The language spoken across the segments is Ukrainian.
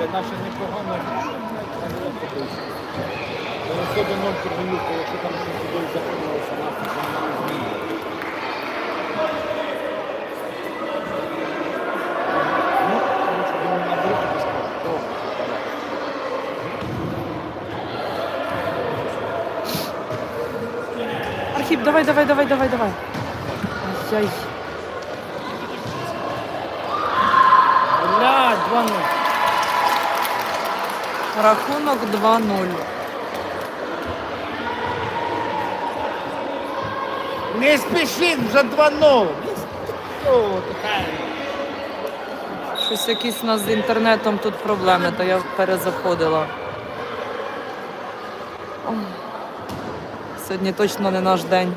Для наших непогано. Особливо Корнелюка, якщо там щось туди захопилося, нас. Добре, давай. Давай, давай, давай, давай, давай. Ай-яй. Блядь, 2-0. Рахунок 2-0. Не спішіть, вже 2-0. Щось якісь у нас з інтернетом тут проблеми, то я перезаходила. Сьогодні точно не наш день.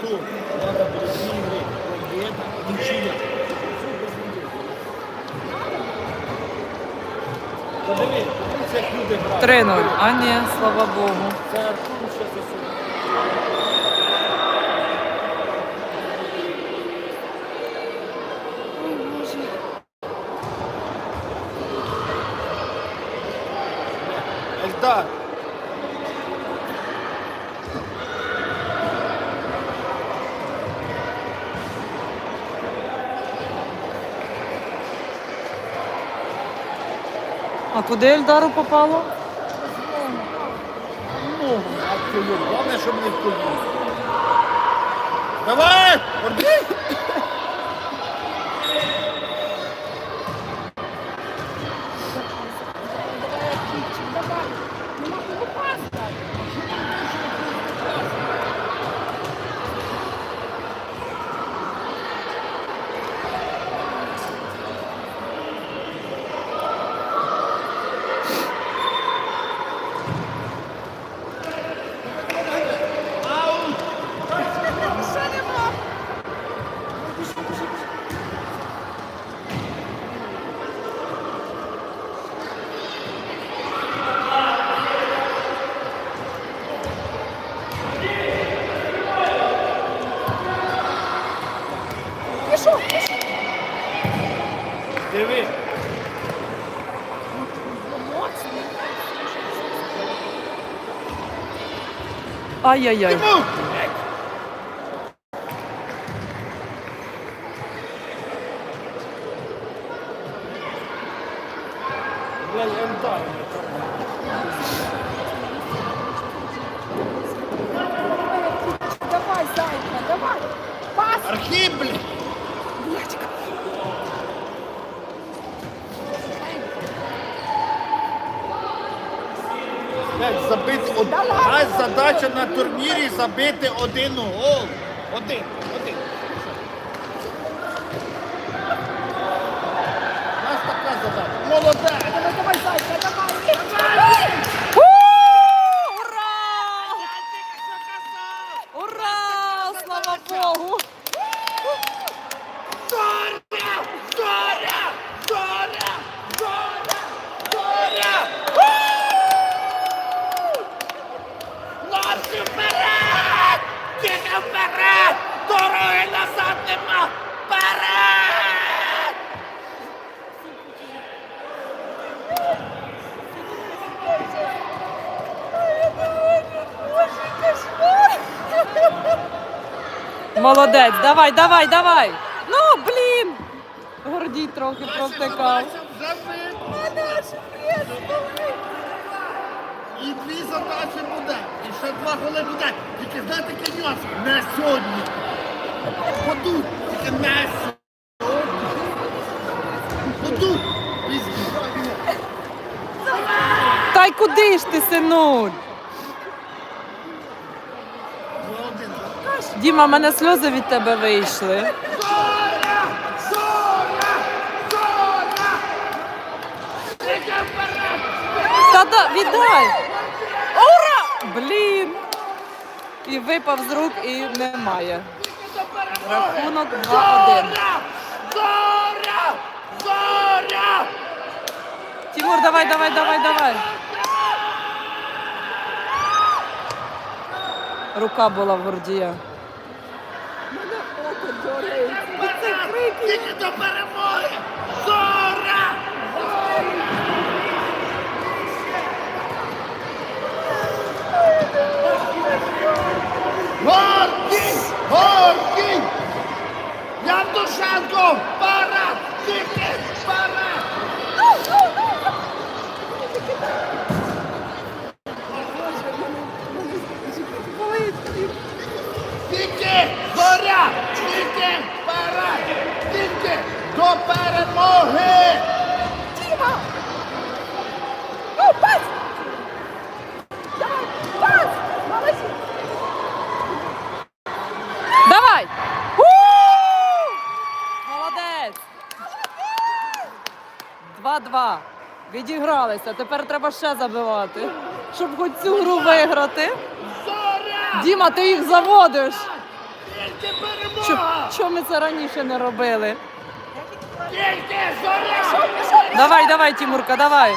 Тут треба буде дві гри. Побєда, нічия. Подиви, подивіться, як люди грають. 3-0. А ні, слава Богу. Ельдар. А куди Ельдару попало? Ну, а твою, головне, щоб не в вколіли. Давай! Орди! Ай-яй-яй. Тимур! Блядь, Ельдар. Давай, зайка, давай. Пас. Архіп, блядь! Блядька. Блядь, забити Давай, задача на турнірі забити один гол. Один, один. У нас така задача. Молодець! Давай, давай, зайка, давай. У, Ура! Ура! Слава Богу! Зоря! Зоря! Зоря! Зоря! Зоря! Хлопці вперед! Тільки вперед! Дороги назад нема! Вперед! Молодець, давай, давай, давай! Ну, блін! Гордій трохи провтикав. І дві задачі буде. І ще два голи буде. Тільки знаєте, нюанс? Не сьогодні. Подуть, тільки не сьогодні. Подуть. Пізніше. Та й куди ж ти, синуль? Один. Діма, в мене сльози від тебе вийшли. Зоря! Зоря! Зоря! Тільки вперед! Та да, віддай! Ура! Блін! І випав з рук і немає. Рахунок 2-1. Зоря! Зоря! Зоря! Тимур, давай, давай, давай, давай. Рука була в Гордія. Тільки до перемоги! Зора! Гордій! Гордій! Явдушенко! Павло! До перемоги! Тіма! Ну, пас! Давай, пас! Молодець! Давай! У! Молодець! 2-2. Відігралися. Тепер треба ще забивати, щоб хоч цю гру виграти. Діма, ти їх заводиш. Чому ми це раніше не робили? Давай, давай, Тімурка, давай.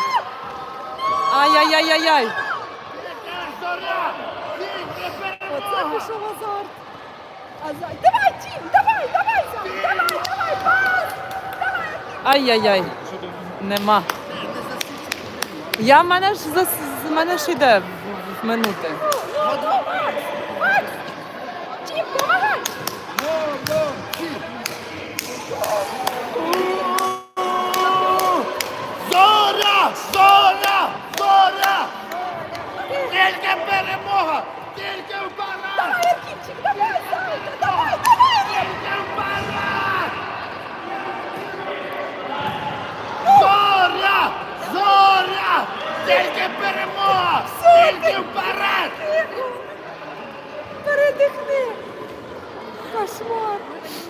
Ай-яй-яй-яй-яй. Оце пішов азарт. Азарт. Давай, Тім, давай, давай, давай, давай, пас! Ай-яй-яй. Нема. Я в мене ж за з мене ж йде в, в минути. Макс! Тім, помагай! Молодці! Зоря! Зоря! Зоря! Тільки перемога! Тільки вперед! Давай, Акінчик, давай, Зайка, давай, давай! Тільки вперед! Зоря! Зоря! Тільки перемога! Тільки вперед! Передихни! Кошмар!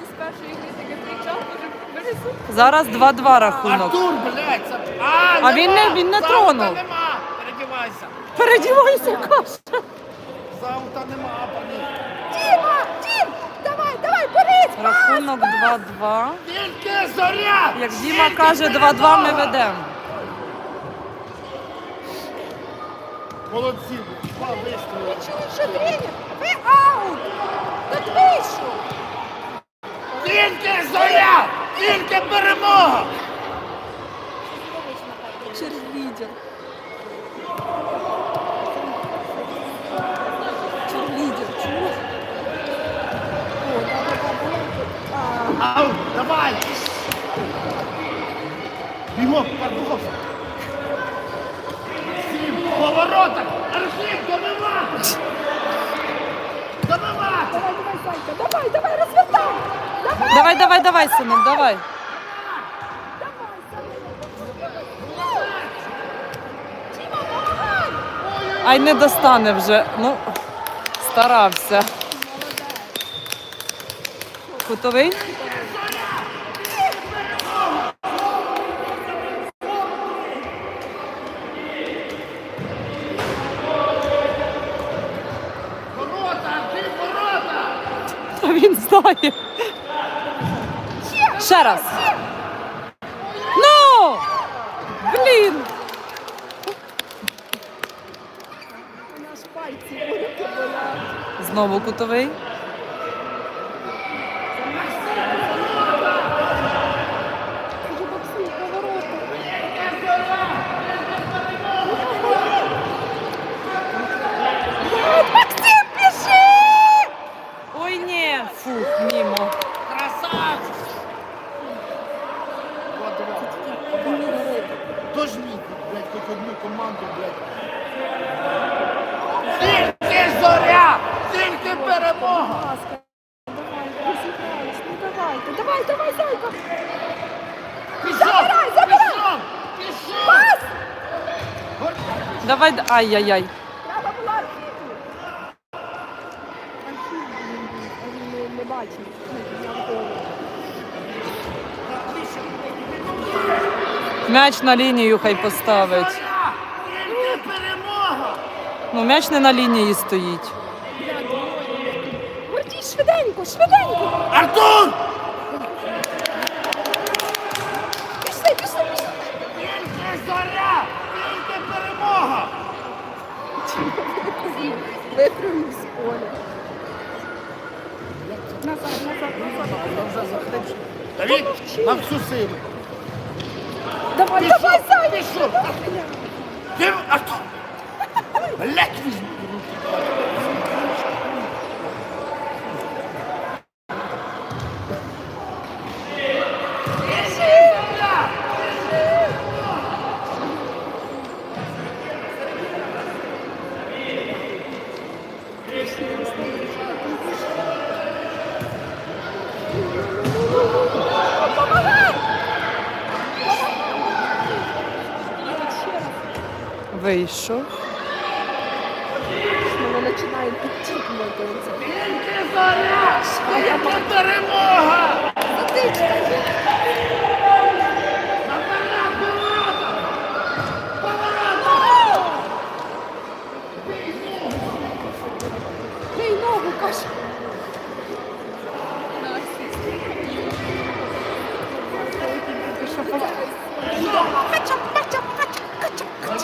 З першої гри таке кричав, дуже вирісу. Зараз 2-2 рахунок. Артур, блядь, це... А, А він не- нема! він не Заута тронув. нема! Передівайся! Передівайся, каже. Заута нема, пані! Тіма! Тім! Давай, давай, пас, Рахунок 2-2. Тільки зоря! Як Діма Тільки каже, 2-2 ми перемога! ведемо. Молодці, два вистріли. Чуєш, що тренер? Ви аут! Тут вийшов! Тільки зоря! Тільки перемога! О, да-да-да, Ау, давай! Бігом, Пардухов! Сім, поворотах! Архів, домивати! Домивати! Давай, давай, Санька, давай, давай, розвертай! Давай, Давай, давай, синок, давай. Ай, не достане вже. Ну, старався. Кутовий? Та він знає. Ще раз. Ну! Блін! Знову кутовий. Дуже Максим, повороти. Максим, біжи! Ой, ні. Фух, мімо. Красавчик! Вот, давай. Дожміть, блядь, хоч одну команду, блядь. Тільки зоря! Тільки перемога! ну давайте, давай, давай, зайка! Пішов! Забирай, забирай! Пішов! Пішов! Пас! Давай. Ай-яй-яй. Треба було архіву! Архів він був, а він не, не бачив, не підняв голову. М'яч на лінію хай поставить. Ну, м'яч не на лінії стоїть. Гордій, швиденько, швиденько! Артур! Пішли, пішли, пішли! Тільки зоря! Тільки перемога! Випрямив з поля. Назад, назад, назад. Давід, на всю силу. Давай, давай, зайка! пішов. Ти, Артур! Блять, візьму в руки. Вийшов. Вони починають підтікувати оце. Тільки зараз! Яка перемога! Затичка є. Наперед, ворота! Бий ногу, каже.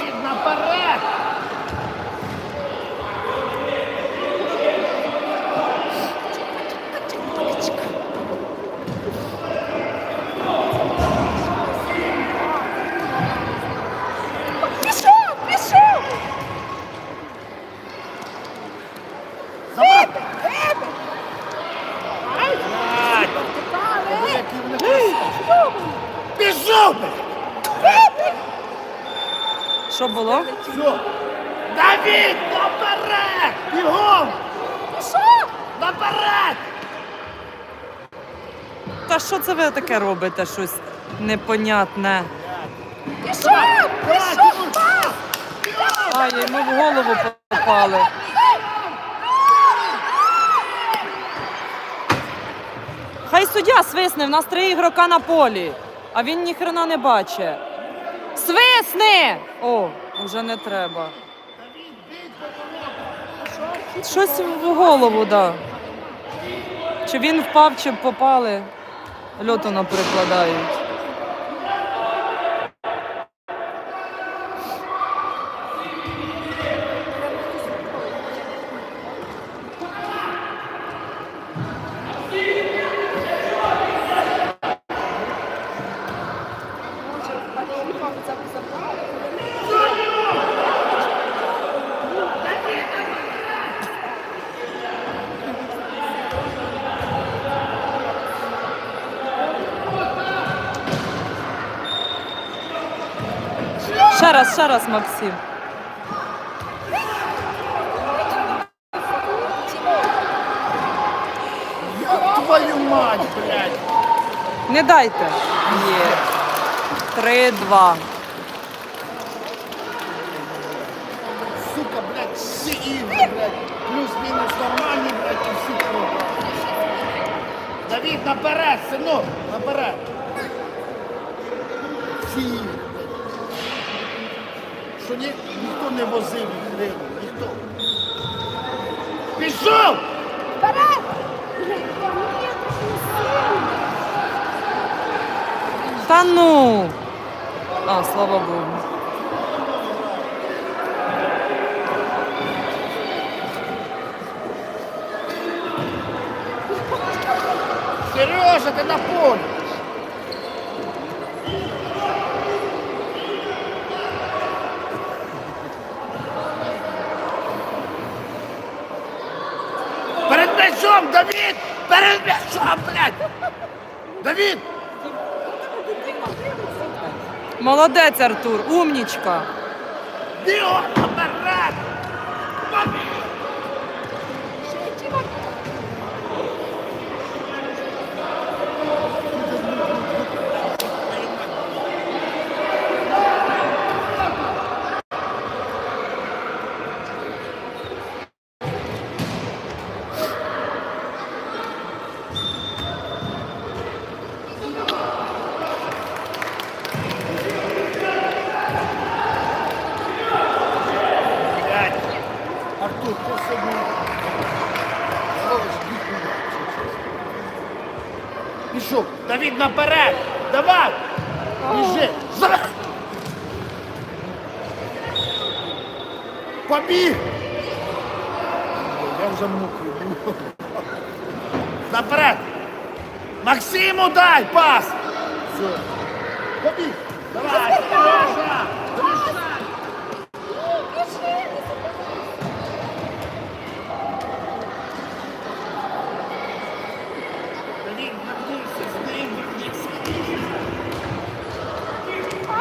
Давід, наперед! Пішов, пішов! Вибий, вибий! Ай, Ай, вертикали! які вони красиві. Пішов! би! Вибий! Що було? Все! Давід, наперед! Бігом! Пішов! Наперед! Та що це ви таке робите? Щось непонятне. Пішов! Пішов! Пас! А, йому в голову попали. Хай суддя свисне, в нас три ігрока на полі, а він ніхрена не бачить. Свисни! О, вже не треба. Щось в голову, да. Чи він впав, чи попали. Льоту наприкладають. Ще раз, ще раз, Максим. Твою мать, блядь! Не дайте. Є. Три-два. Сука, блядь, всі ігри, блядь, плюс-мінус нормальні, блядь, і всі. Давід, наперед, синок, наперед. Всі ігри. Що ні, ніхто не возив гриву, ніхто. Пішов! Вперед! Та ну. А, слава Богу. Сережа, ти на полі! М'ячом, Давід! Перед Що, блядь! Давід! Молодець, Артур, умнічка. Бігом наперед! Ще Тіма, Блядь! Артур, ти собі... Зробиш ніхуя. Пішов! Давід наперед! Давай! Біжи! Побіг! Я вже мокрий. Наперед! Максиму дай пас! Все. Побіг! Давай! Сережа! Рішай! біжи, не забувай.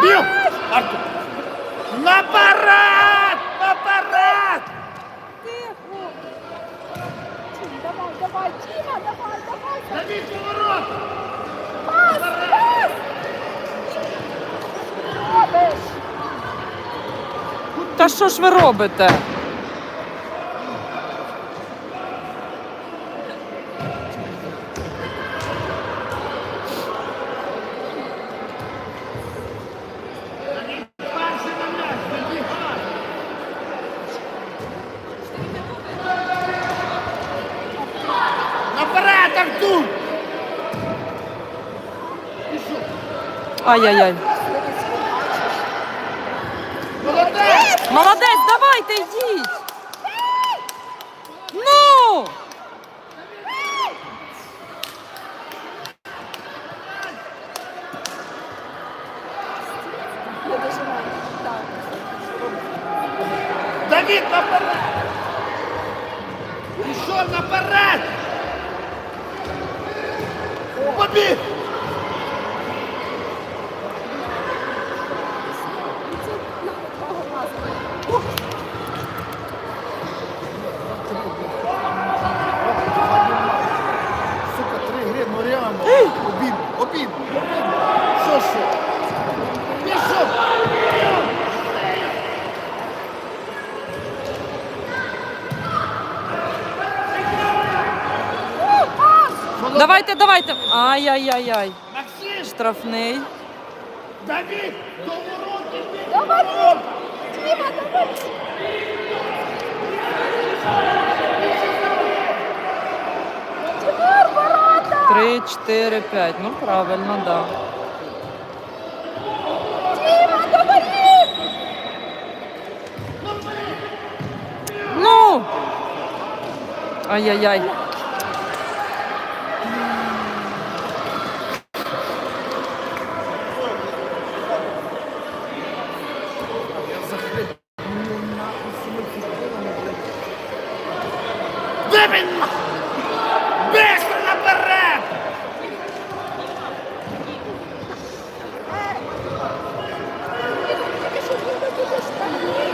Бив! Артур! Наперед! Наперед! Тихо. Тім, давай, давай, Тіма, давай, давай. Давид поворот! Пас, пас. Робиш. Та що ж ви робите? Ай-яй-яй. Молодець! Молодець, давайте йдіть. Ну! Давид, наперед! Пішов наперед! Давайте, давайте. Ай-яй-яй-яй. Максим! Штрафний. Давид! До! Давай. Тіма, давай. Тимур, ворота. Три, чотири, п'ять. Ну, правильно, да. Тіма, говори. Ну! Ай-яй-яй. Вибий! Быстро наперед! Тільки що він не буде штрафний.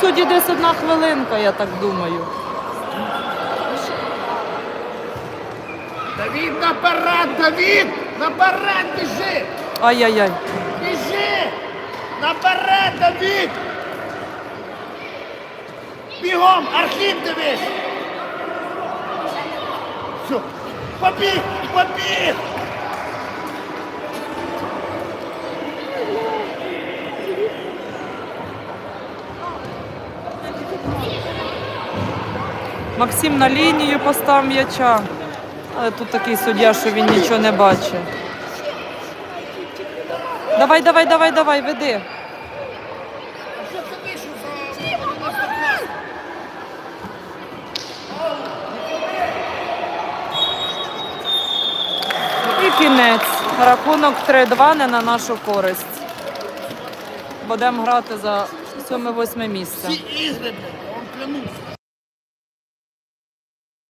Суті десь одна хвилинка, я так думаю. Давид, наперед, Давид! Наперед біжи! Ай-яй-яй. Біжи! Наперед, Давид! Бігом, архів дивись! Все, побіг, побіг! Максим на лінію постав м'яча. Але тут такий суддя, що він нічого не бачить. Давай, давай, давай, давай, веди. А що це вийшов за 90 клас? І кінець. Рахунок 3-2 не на нашу користь. Будемо грати за 7-8 місце. Всі ігри, блядь, я вам клянусь.